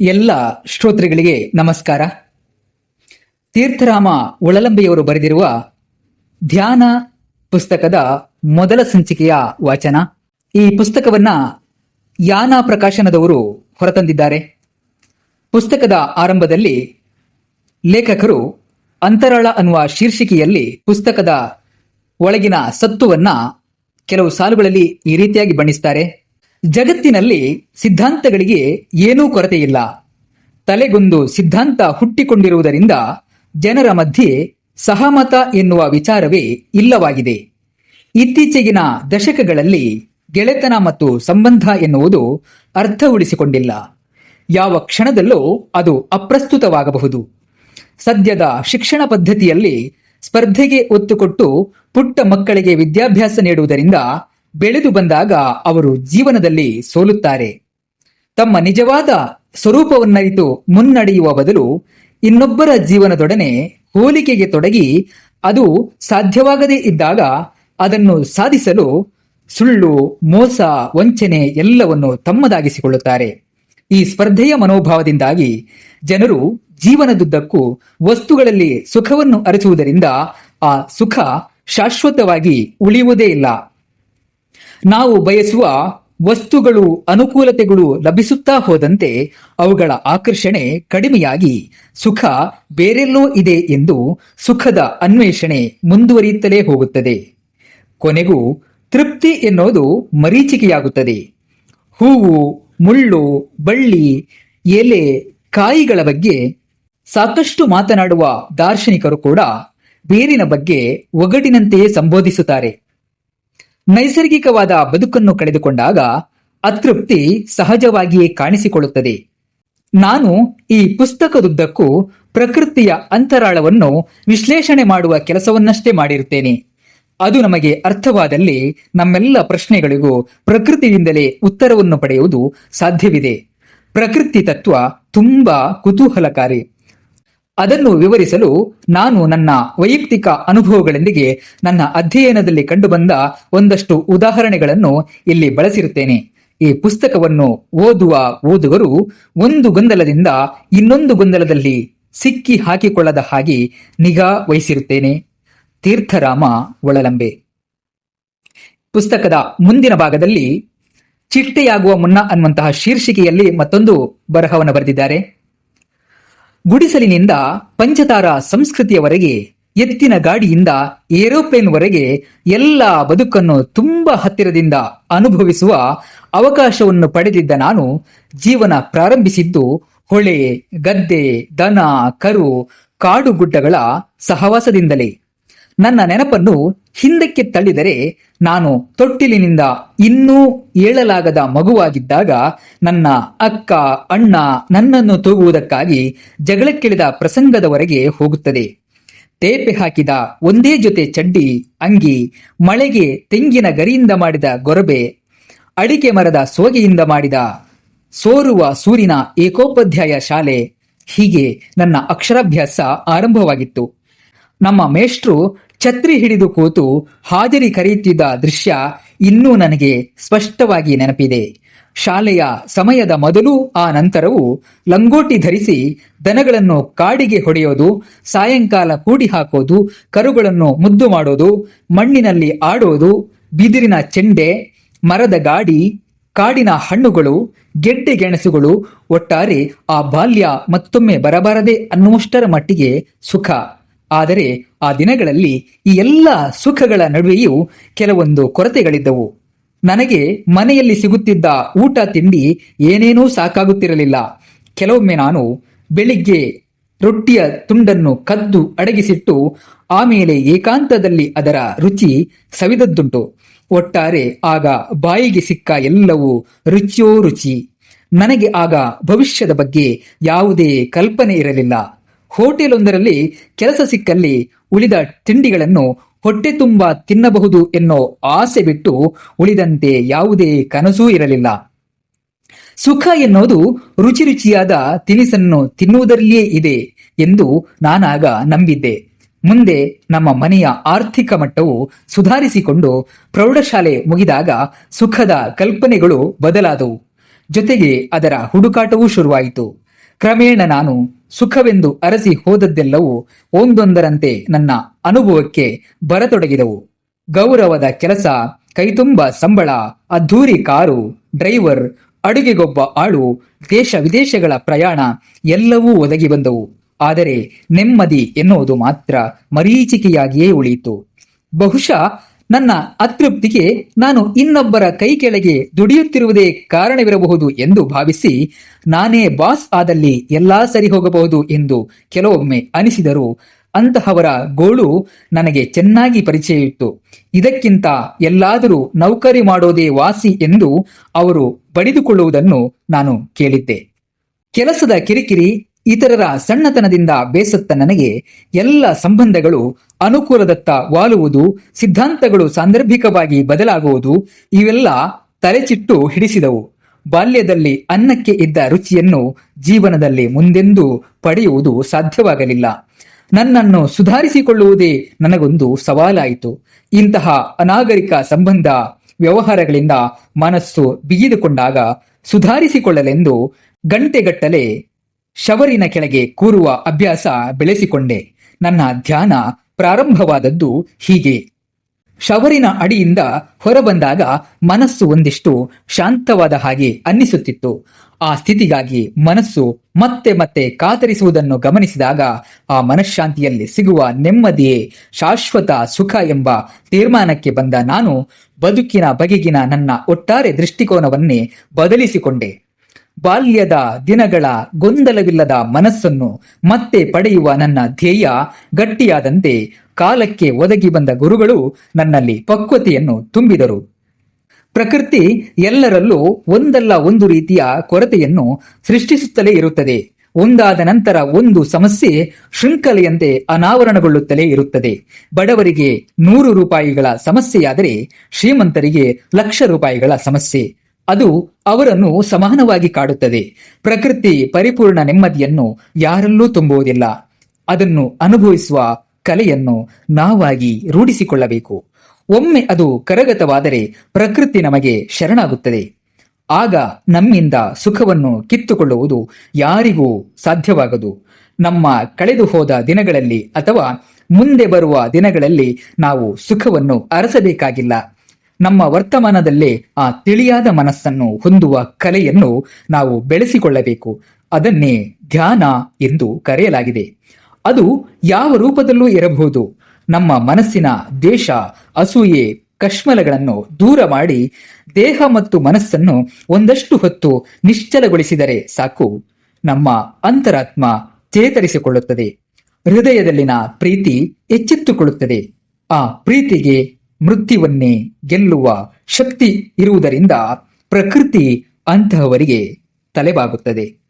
ಎಲ್ಲ ಶ್ರೋತೃಗಳಿಗೆ ನಮಸ್ಕಾರ. ತೀರ್ಥರಾಮ ಒಳಲಂಬೆಯವರು ಬರೆದಿರುವ ಧ್ಯಾನ ಪುಸ್ತಕದ ಮೊದಲ ಸಂಚಿಕೆಯ ವಾಚನ. ಈ ಪುಸ್ತಕವನ್ನ ಯಾನ ಪ್ರಕಾಶನದವರು ಹೊರತಂದಿದ್ದಾರೆ. ಪುಸ್ತಕದ ಆರಂಭದಲ್ಲಿ ಲೇಖಕರು ಅಂತರಾಳ ಅನ್ನುವ ಶೀರ್ಷಿಕೆಯಲ್ಲಿ ಪುಸ್ತಕದ ಒಳಗಿನ ಸತ್ವವನ್ನ ಕೆಲವು ಸಾಲುಗಳಲ್ಲಿ ಈ ರೀತಿಯಾಗಿ ಬಣ್ಣಿಸ್ತಾರೆ. ಜಗತ್ತಿನಲ್ಲಿ ಸಿದ್ಧಾಂತಗಳಿಗೆ ಏನೂ ಕೊರತೆ ಇಲ್ಲ ತಲೆಗೊಂದು ಸಿದ್ಧಾಂತ ಹುಟ್ಟಿಕೊಂಡಿರುವುದರಿಂದ ಜನರ ಮಧ್ಯೆ ಸಹಮತ ಎನ್ನುವ ವಿಚಾರವೇ ಇಲ್ಲವಾಗಿದೆ. ಇತ್ತೀಚೆಗಿನ ದಶಕಗಳಲ್ಲಿ ಗೆಳೆತನ ಮತ್ತು ಸಂಬಂಧ ಎನ್ನುವುದು ಅರ್ಥ ಉಳಿಸಿಕೊಂಡಿಲ್ಲ ಯಾವ ಕ್ಷಣದಲ್ಲೂ ಅದು ಅಪ್ರಸ್ತುತವಾಗಬಹುದು. ಸದ್ಯದ ಶಿಕ್ಷಣ ಪದ್ಧತಿಯಲ್ಲಿ ಸ್ಪರ್ಧೆಗೆ ಒತ್ತು ಕೊಟ್ಟು ಪುಟ್ಟ ಮಕ್ಕಳಿಗೆ ವಿದ್ಯಾಭ್ಯಾಸ ನೀಡುವುದರಿಂದ ಬೆಳೆದು ಬಂದಾಗ ಅವರು ಜೀವನದಲ್ಲಿ ಸೋಲುತ್ತಾರೆ. ತಮ್ಮ ನಿಜವಾದ ಸ್ವರೂಪವನ್ನರಿತು ಮುನ್ನಡೆಯುವ ಬದಲು ಇನ್ನೊಬ್ಬರ ಜೀವನದೊಡನೆ ಹೋಲಿಕೆಗೆ ತೊಡಗಿ ಅದು ಸಾಧ್ಯವಾಗದೇ ಇದ್ದಾಗ ಅದನ್ನು ಸಾಧಿಸಲು ಸುಳ್ಳು, ಮೋಸ, ವಂಚನೆ ಎಲ್ಲವನ್ನು ತಮ್ಮದಾಗಿಸಿಕೊಳ್ಳುತ್ತಾರೆ. ಈ ಸ್ಪರ್ಧೆಯ ಮನೋಭಾವದಿಂದಾಗಿ ಜನರು ಜೀವನದುದ್ದಕ್ಕೂ ವಸ್ತುಗಳಲ್ಲಿ ಸುಖವನ್ನು ಅರಸುವುದರಿಂದ ಆ ಸುಖ ಶಾಶ್ವತವಾಗಿ ಉಳಿಯುವುದೇ ಇಲ್ಲ. ನಾವು ಬಯಸುವ ವಸ್ತುಗಳು, ಅನುಕೂಲತೆಗಳು ಲಭಿಸುತ್ತಾ ಹೋದಂತೆ ಅವುಗಳ ಆಕರ್ಷಣೆ ಕಡಿಮೆಯಾಗಿ ಸುಖ ಬೇರೆಲ್ಲೋ ಇದೆ ಎಂದು ಸುಖದ ಅನ್ವೇಷಣೆ ಮುಂದುವರಿಯುತ್ತಲೇ ಹೋಗುತ್ತದೆ. ಕೊನೆಗೂ ತೃಪ್ತಿ ಎನ್ನುವುದು ಮರೀಚಿಕೆಯಾಗುತ್ತದೆ. ಹೂವು, ಮುಳ್ಳು, ಬಳ್ಳಿ, ಎಲೆ, ಕಾಯಿಗಳ ಬಗ್ಗೆ ಸಾಕಷ್ಟು ಮಾತನಾಡುವ ದಾರ್ಶನಿಕರು ಕೂಡ ಬೇರಿನ ಬಗ್ಗೆ ಒಗಟಿನಂತೆಯೇ ಸಂಬೋಧಿಸುತ್ತಾರೆ. ನೈಸರ್ಗಿಕವಾದ ಬದುಕನ್ನು ಕಳೆದುಕೊಂಡಾಗ ಅತೃಪ್ತಿ ಸಹಜವಾಗಿಯೇ ಕಾಣಿಸಿಕೊಳ್ಳುತ್ತದೆ. ನಾನು ಈ ಪುಸ್ತಕದುದ್ದಕ್ಕೂ ಪ್ರಕೃತಿಯ ಅಂತರಾಳವನ್ನು ವಿಶ್ಲೇಷಣೆ ಮಾಡುವ ಕೆಲಸವನ್ನಷ್ಟೇ ಮಾಡಿರುತ್ತೇನೆ. ಅದು ನಮಗೆ ಅರ್ಥವಾದಲ್ಲಿ ನಮ್ಮೆಲ್ಲ ಪ್ರಶ್ನೆಗಳಿಗೂ ಪ್ರಕೃತಿಯಿಂದಲೇ ಉತ್ತರವನ್ನು ಪಡೆಯುವುದು ಸಾಧ್ಯವಿದೆ. ಪ್ರಕೃತಿ ತತ್ವ ತುಂಬಾ ಕುತೂಹಲಕಾರಿ. ಅದನ್ನು ವಿವರಿಸಲು ನಾನು ನನ್ನ ವೈಯಕ್ತಿಕ ಅನುಭವಗಳೊಂದಿಗೆ ನನ್ನ ಅಧ್ಯಯನದಲ್ಲಿ ಕಂಡುಬಂದ ಒಂದಷ್ಟು ಉದಾಹರಣೆಗಳನ್ನು ಇಲ್ಲಿ ಬಳಸಿರುತ್ತೇನೆ. ಈ ಪುಸ್ತಕವನ್ನು ಓದುವ ಓದುಗರು ಒಂದು ಗೊಂದಲದಿಂದ ಇನ್ನೊಂದು ಗೊಂದಲದಲ್ಲಿ ಸಿಕ್ಕಿ ಹಾಕಿಕೊಳ್ಳದ ಹಾಗೆ ನಿಗಾ ವಹಿಸಿರುತ್ತೇನೆ. ತೀರ್ಥರಾಮ ಒಳಲಂಬೆ. ಪುಸ್ತಕದ ಮುಂದಿನ ಭಾಗದಲ್ಲಿ ಚಿಟ್ಟೆಯಾಗುವ ಮುನ್ನ ಅನ್ನುವಂತಹ ಶೀರ್ಷಿಕೆಯಲ್ಲಿ ಮತ್ತೊಂದು ಬರಹವನ್ನು ಬರೆದಿದ್ದಾರೆ. ಗುಡಿಸಲಿನಿಂದ ಪಂಚತಾರ ಸಂಸ್ಕೃತಿಯವರೆಗೆ, ಎತ್ತಿನ ಗಾಡಿಯಿಂದ ಏರೋಪ್ಲೇನ್ವರೆಗೆ ಎಲ್ಲ ಬದುಕನ್ನು ತುಂಬಾ ಹತ್ತಿರದಿಂದ ಅನುಭವಿಸುವ ಅವಕಾಶವನ್ನು ಪಡೆದಿದ್ದ ನಾನು, ಜೀವನ ಪ್ರಾರಂಭಿಸಿದ್ದು ಹೊಳೆ, ಗದ್ದೆ, ದನ, ಕರು ಗುಡ್ಡಗಳ ಸಹವಾಸದಿಂದಲೇ. ನನ್ನ ನೆನಪನ್ನು ಹಿಂದಕ್ಕೆ ತಳ್ಳಿದರೆ ನಾನು ತೊಟ್ಟಿಲಿನಿಂದ ಇನ್ನೂ ಏಳಲಾಗದ ಮಗುವಾಗಿದ್ದಾಗ ನನ್ನ ಅಕ್ಕ, ಅಣ್ಣ ನನ್ನನ್ನು ತೂಗುವುದಕ್ಕಾಗಿ ಜಗಳಕ್ಕಿಳಿದ ಪ್ರಸಂಗದವರೆಗೆ ಹೋಗುತ್ತದೆ. ತೇಪೆ ಹಾಕಿದ ಒಂದೇ ಜೊತೆ ಚಡ್ಡಿ, ಅಂಗಿ, ಮಳೆಗೆ ತೆಂಗಿನ ಗರಿಯಿಂದ ಮಾಡಿದ ಗೊರಬೆ, ಅಡಿಕೆ ಮರದ ಸೋಗೆಯಿಂದ ಮಾಡಿದ ಸೋರುವ ಸೂರಿನ ಏಕೋಪಾಧ್ಯಾಯ ಶಾಲೆ ಹೀಗೆ ನನ್ನ ಅಕ್ಷರಾಭ್ಯಾಸ ಆರಂಭವಾಗಿತ್ತು. ನಮ್ಮ ಮೇಷ್ಟ್ರು ಛತ್ರಿ ಹಿಡಿದು ಕೂತು ಹಾಜರಿ ಕರೆಯುತ್ತಿದ್ದ ದೃಶ್ಯ ಇನ್ನೂ ನನಗೆ ಸ್ಪಷ್ಟವಾಗಿ ನೆನಪಿದೆ. ಶಾಲೆಯ ಸಮಯದ ಮೊದಲು ಆ ನಂತರವೂ ಲಂಗೋಟಿ ಧರಿಸಿ ದನಗಳನ್ನು ಕಾಡಿಗೆ ಹೊಡೆಯೋದು, ಸಾಯಂಕಾಲ ಕೂಡಿ ಹಾಕೋದು, ಕರುಗಳನ್ನು ಮುದ್ದು ಮಾಡೋದು, ಮಣ್ಣಿನಲ್ಲಿ ಆಡೋದು, ಬಿದಿರಿನ ಚೆಂಡೆ, ಮರದ ಗಾಡಿ, ಕಾಡಿನ ಹಣ್ಣುಗಳು, ಗೆಡ್ಡೆ ಗೆಣಸುಗಳು ಒಟ್ಟಾರೆ ಆ ಬಾಲ್ಯ ಮತ್ತೊಮ್ಮೆ ಬರಬಾರದೆ ಅನ್ನುವಷ್ಟರ ಮಟ್ಟಿಗೆ ಸುಖ. ಆದರೆ ಆ ದಿನಗಳಲ್ಲಿ ಈ ಎಲ್ಲ ಸುಖಗಳ ನಡುವೆಯೂ ಕೆಲವೊಂದು ಕೊರತೆಗಳಿದ್ದವು. ನನಗೆ ಮನೆಯಲ್ಲಿ ಸಿಗುತ್ತಿದ್ದ ಊಟ ತಿಂಡಿ ಏನೇನೂ ಸಾಕಾಗುತ್ತಿರಲಿಲ್ಲ. ಕೆಲವೊಮ್ಮೆ ನಾನು ಬೆಳಿಗ್ಗೆ ರೊಟ್ಟಿಯ ತುಂಡನ್ನು ಕದ್ದು ಅಡಗಿಸಿಟ್ಟು ಆಮೇಲೆ ಏಕಾಂತದಲ್ಲಿ ಅದರ ರುಚಿ ಸವಿದದ್ದುಂಟು. ಒಟ್ಟಾರೆ ಆಗ ಬಾಯಿಗೆ ಸಿಕ್ಕ ಎಲ್ಲವೂ ರುಚಿಯೋ ರುಚಿ. ನನಗೆ ಆಗ ಭವಿಷ್ಯದ ಬಗ್ಗೆ ಯಾವುದೇ ಕಲ್ಪನೆ ಇರಲಿಲ್ಲ. ಹೋಟೆಲೊಂದರಲ್ಲಿ ಕೆಲಸ ಸಿಕ್ಕಲ್ಲಿ ಉಳಿದ ತಿಂಡಿಗಳನ್ನು ಹೊಟ್ಟೆ ತುಂಬ ತಿನ್ನಬಹುದು ಎನ್ನೋ ಆಸೆ ಬಿಟ್ಟು ಉಳಿದಂತೆ ಯಾವುದೇ ಕನಸೂ ಇರಲಿಲ್ಲ. ಸುಖ ಎನ್ನುವುದು ರುಚಿ ರುಚಿಯಾದ ತಿನಿಸನ್ನು ತಿನ್ನುವುದರಲ್ಲಿಯೇ ಇದೆ ಎಂದು ನಾನಾಗ ನಂಬಿದ್ದೆ. ಮುಂದೆ ನಮ್ಮ ಮನೆಯ ಆರ್ಥಿಕ ಮಟ್ಟವು ಸುಧಾರಿಸಿಕೊಂಡು ಪ್ರೌಢಶಾಲೆ ಮುಗಿದಾಗ ಸುಖದ ಕಲ್ಪನೆಗಳು ಬದಲಾದವು. ಜೊತೆಗೆ ಅದರ ಹುಡುಕಾಟವೂ ಶುರುವಾಯಿತು. ಕ್ರಮೇಣ ನಾನು ಸುಖವೆಂದು ಅರಸಿ ಹೋದದ್ದೆಲ್ಲವೂ ಒಂದೊಂದರಂತೆ ನನ್ನ ಅನುಭವಕ್ಕೆ ಬರತೊಡಗಿದವು. ಗೌರವದ ಕೆಲಸ, ಕೈತುಂಬ ಸಂಬಳ, ಅದ್ಧೂರಿ ಕಾರು, ಡ್ರೈವರ್, ಅಡುಗೆಗೊಬ್ಬ ಆಳು, ದೇಶ ವಿದೇಶಗಳ ಪ್ರಯಾಣ ಎಲ್ಲವೂ ಒದಗಿ ಬಂದವು. ಆದರೆ ನೆಮ್ಮದಿ ಎನ್ನುವುದು ಮಾತ್ರ ಮರೀಚಿಕೆಯಾಗಿಯೇ ಉಳಿಯಿತು. ಬಹುಶಃ ನನ್ನ ಅತೃಪ್ತಿಗೆ ನಾನು ಇನ್ನೊಬ್ಬರ ಕೈ ಕೆಳಗೆ ದುಡಿಯುತ್ತಿರುವುದೇ ಕಾರಣವಿರಬಹುದು ಎಂದು ಭಾವಿಸಿ ನಾನೇ ಬಾಸ್ ಆದಲ್ಲಿ ಎಲ್ಲಾ ಸರಿ ಹೋಗಬಹುದು ಎಂದು ಕೆಲವೊಮ್ಮೆ ಅನಿಸಿದರು. ಅಂತಹವರ ಗೋಳು ನನಗೆ ಚೆನ್ನಾಗಿ ಪರಿಚಯ ಇತ್ತು ಇದಕ್ಕಿಂತ ಎಲ್ಲಾದರೂ ನೌಕರಿ ಮಾಡೋದೇ ವಾಸಿ ಎಂದು ಅವರು ಬಡಿದುಕೊಳ್ಳುವುದನ್ನು ನಾನು ಕೇಳಿದ್ದೆ. ಕೆಲಸದ ಕಿರಿಕಿರಿ ಇತರರ ಸಣ್ಣತನದಿಂದ ಬೇಸತ್ತ ನನಗೆ ಎಲ್ಲ ಸಂಬಂಧಗಳು ಅನುಕೂಲದತ್ತ ವಾಲುವುದು, ಸಿದ್ಧಾಂತಗಳು ಸಾಂದರ್ಭಿಕವಾಗಿ ಬದಲಾಗುವುದು, ಇವೆಲ್ಲ ತಲೆಚಿಟ್ಟು ಹಿಡಿಸಿದವು. ಬಾಲ್ಯದಲ್ಲಿ ಅನ್ನಕ್ಕೆ ಇದ್ದ ರುಚಿಯನ್ನು ಜೀವನದಲ್ಲಿ ಮುಂದೆಂದೂ ಪಡೆಯುವುದು ಸಾಧ್ಯವಾಗಲಿಲ್ಲ. ನನ್ನನ್ನು ಸುಧಾರಿಸಿಕೊಳ್ಳುವುದೇ ನನಗೊಂದು ಸವಾಲಾಯಿತು. ಇಂತಹ ಅನಾಗರಿಕ ಸಂಬಂಧ ವ್ಯವಹಾರಗಳಿಂದ ಮನಸ್ಸು ಬಿಗಿದುಕೊಂಡಾಗ ಸುಧಾರಿಸಿಕೊಳ್ಳಲೆಂದು ಗಂಟೆಗಟ್ಟಲೆ ಶವರಿನ ಕೆಳಗೆ ಕೂರುವ ಅಭ್ಯಾಸ ಬೆಳೆಸಿಕೊಂಡೆ. ನನ್ನ ಧ್ಯಾನ ಪ್ರಾರಂಭವಾದದ್ದು ಹೀಗೆ. ಶವರಿನ ಅಡಿಯಿಂದ ಹೊರಬಂದಾಗ ಮನಸ್ಸು ಒಂದಿಷ್ಟು ಶಾಂತವಾದ ಹಾಗೆ ಅನ್ನಿಸುತ್ತಿತ್ತು. ಆ ಸ್ಥಿತಿಗಾಗಿ ಮನಸ್ಸು ಮತ್ತೆ ಮತ್ತೆ ಕಾತರಿಸುವುದನ್ನು ಗಮನಿಸಿದಾಗ ಆ ಮನಃಶಾಂತಿಯಲ್ಲಿ ಸಿಗುವ ನೆಮ್ಮದಿಯೇ ಶಾಶ್ವತ ಸುಖ ಎಂಬ ತೀರ್ಮಾನಕ್ಕೆ ಬಂದ ನಾನು ಬದುಕಿನ ಬಗೆಗಿನ ನನ್ನ ಒಟ್ಟಾರೆ ದೃಷ್ಟಿಕೋನವನ್ನೇ ಬದಲಿಸಿಕೊಂಡೆ. ಬಾಲ್ಯದ ದಿನಗಳ ಗೊಂದಲವಿಲ್ಲದ ಮನಸ್ಸನ್ನು ಮತ್ತೆ ಪಡೆಯುವ ನನ್ನ ಧ್ಯೇಯ ಗಟ್ಟಿಯಾದಂತೆ ಕಾಲಕ್ಕೆ ಒದಗಿ ಬಂದ ಗುರುಗಳು ನನ್ನಲ್ಲಿ ಪಕ್ವತೆಯನ್ನು ತುಂಬಿದರು. ಪ್ರಕೃತಿ ಎಲ್ಲರಲ್ಲೂ ಒಂದಲ್ಲ ಒಂದು ರೀತಿಯ ಕೊರತೆಯನ್ನು ಸೃಷ್ಟಿಸುತ್ತಲೇ ಇರುತ್ತದೆ. ಒಂದಾದ ನಂತರ ಒಂದು ಸಮಸ್ಯೆ ಶೃಂಖಲೆಯಂತೆ ಅನಾವರಣಗೊಳ್ಳುತ್ತಲೇ ಇರುತ್ತದೆ. ಬಡವರಿಗೆ ನೂರು ರೂಪಾಯಿಗಳ ಸಮಸ್ಯೆಯಾದರೆ ಶ್ರೀಮಂತರಿಗೆ ಲಕ್ಷ ರೂಪಾಯಿಗಳ ಸಮಸ್ಯೆ. ಅದು ಅವರನ್ನು ಸಮಾನವಾಗಿ ಕಾಡುತ್ತದೆ. ಪ್ರಕೃತಿ ಪರಿಪೂರ್ಣ ನೆಮ್ಮದಿಯನ್ನು ಯಾರಲ್ಲೂ ತುಂಬುವುದಿಲ್ಲ. ಅದನ್ನು ಅನುಭವಿಸುವ ಕಲೆಯನ್ನು ನಾವಾಗಿ ರೂಢಿಸಿಕೊಳ್ಳಬೇಕು. ಒಮ್ಮೆ ಅದು ಕರಗತವಾದರೆ ಪ್ರಕೃತಿ ನಮಗೆ ಶರಣಾಗುತ್ತದೆ. ಆಗ ನಮ್ಮಿಂದ ಸುಖವನ್ನು ಕಿತ್ತುಕೊಳ್ಳುವುದು ಯಾರಿಗೂ ಸಾಧ್ಯವಾಗದು. ನಮ್ಮ ಕಳೆದು ಹೋದ ದಿನಗಳಲ್ಲಿ ಅಥವಾ ಮುಂದೆ ಬರುವ ದಿನಗಳಲ್ಲಿ ನಾವು ಸುಖವನ್ನು ಅರಸಬೇಕಾಗಿಲ್ಲ. ನಮ್ಮ ವರ್ತಮಾನದಲ್ಲೇ ಆ ತಿಳಿಯಾದ ಮನಸ್ಸನ್ನು ಹೊಂದುವ ಕಲೆಯನ್ನು ನಾವು ಬೆಳೆಸಿಕೊಳ್ಳಬೇಕು. ಅದನ್ನೇ ಧ್ಯಾನ ಎಂದು ಕರೆಯಲಾಗಿದೆ. ಅದು ಯಾವ ರೂಪದಲ್ಲೂ ಇರಬಹುದು. ನಮ್ಮ ಮನಸ್ಸಿನ ದೇಶ, ಅಸೂಯೆ, ಕಶ್ಮಲಗಳನ್ನು ದೂರ ಮಾಡಿ ದೇಹ ಮತ್ತು ಮನಸ್ಸನ್ನು ಒಂದಷ್ಟು ಹೊತ್ತು ನಿಶ್ಚಲಗೊಳಿಸಿದರೆ ಸಾಕು. ನಮ್ಮ ಅಂತರಾತ್ಮ ಚೇತರಿಸಿಕೊಳ್ಳುತ್ತದೆ. ಹೃದಯದಲ್ಲಿನ ಪ್ರೀತಿ ಎಚ್ಚೆತ್ತುಕೊಳ್ಳುತ್ತದೆ. ಆ ಪ್ರೀತಿಗೆ ಮೃತ್ಯುವನ್ನೇ ಗೆಲ್ಲುವ ಶಕ್ತಿ ಇರುವುದರಿಂದ ಪ್ರಕೃತಿ ಅಂತಹವರಿಗೆ ತಲೆಬಾಗುತ್ತದೆ.